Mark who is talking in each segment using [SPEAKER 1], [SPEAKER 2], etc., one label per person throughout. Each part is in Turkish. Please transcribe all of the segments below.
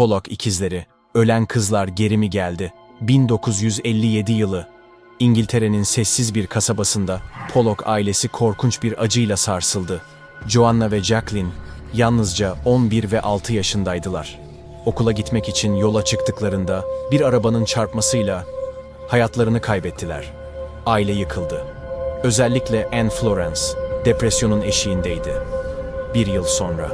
[SPEAKER 1] Pollock ikizleri, ölen kızlar geri mi geldi? 1957 yılı. İngiltere'nin sessiz bir kasabasında Pollock ailesi korkunç bir acıyla sarsıldı. Joanna ve Jacqueline yalnızca 11 ve 6 yaşındaydılar. Okula gitmek için yola çıktıklarında bir arabanın çarpmasıyla hayatlarını kaybettiler. Aile yıkıldı. Özellikle Anne Florence depresyonun eşiğindeydi. Bir yıl sonra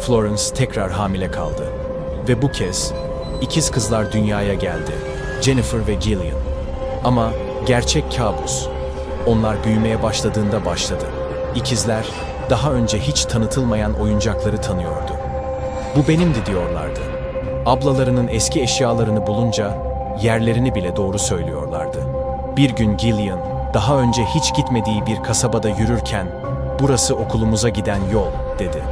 [SPEAKER 1] Florence tekrar hamile kaldı. Ve bu kez ikiz kızlar dünyaya geldi. Jennifer ve Gillian. Ama gerçek kabus. Onlar büyümeye başladığında başladı. İkizler daha önce hiç tanıtılmayan oyuncakları tanıyordu. Bu benimdi diyorlardı. Ablalarının eski eşyalarını bulunca yerlerini bile doğru söylüyorlardı. Bir gün Gillian daha önce hiç gitmediği bir kasabada yürürken "Burası okulumuza giden yol." dedi.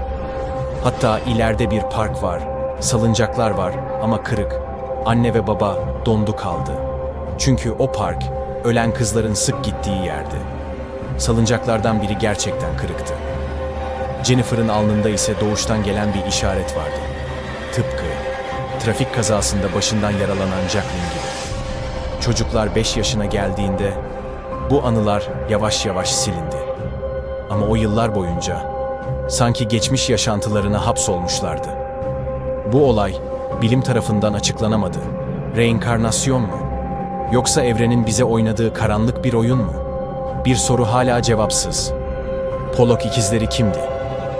[SPEAKER 1] Hatta ileride bir park var, salıncaklar var ama kırık. Anne ve baba dondu kaldı. Çünkü o park ölen kızların sık gittiği yerdi. Salıncaklardan biri gerçekten kırıktı. Jennifer'ın alnında ise doğuştan gelen bir işaret vardı. Tıpkı trafik kazasında başından yaralanan Jacqueline gibi. Çocuklar 5 yaşına geldiğinde bu anılar yavaş yavaş silindi. Ama o yıllar boyunca sanki geçmiş yaşantılarına hapsolmuşlardı. Bu olay bilim tarafından açıklanamadı. Reenkarnasyon mu? Yoksa evrenin bize oynadığı karanlık bir oyun mu? Bir soru hala cevapsız. Pollock ikizleri kimdi?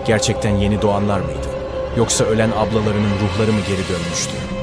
[SPEAKER 1] Gerçekten yeni doğanlar mıydı? Yoksa ölen ablalarının ruhları mı geri dönmüştü?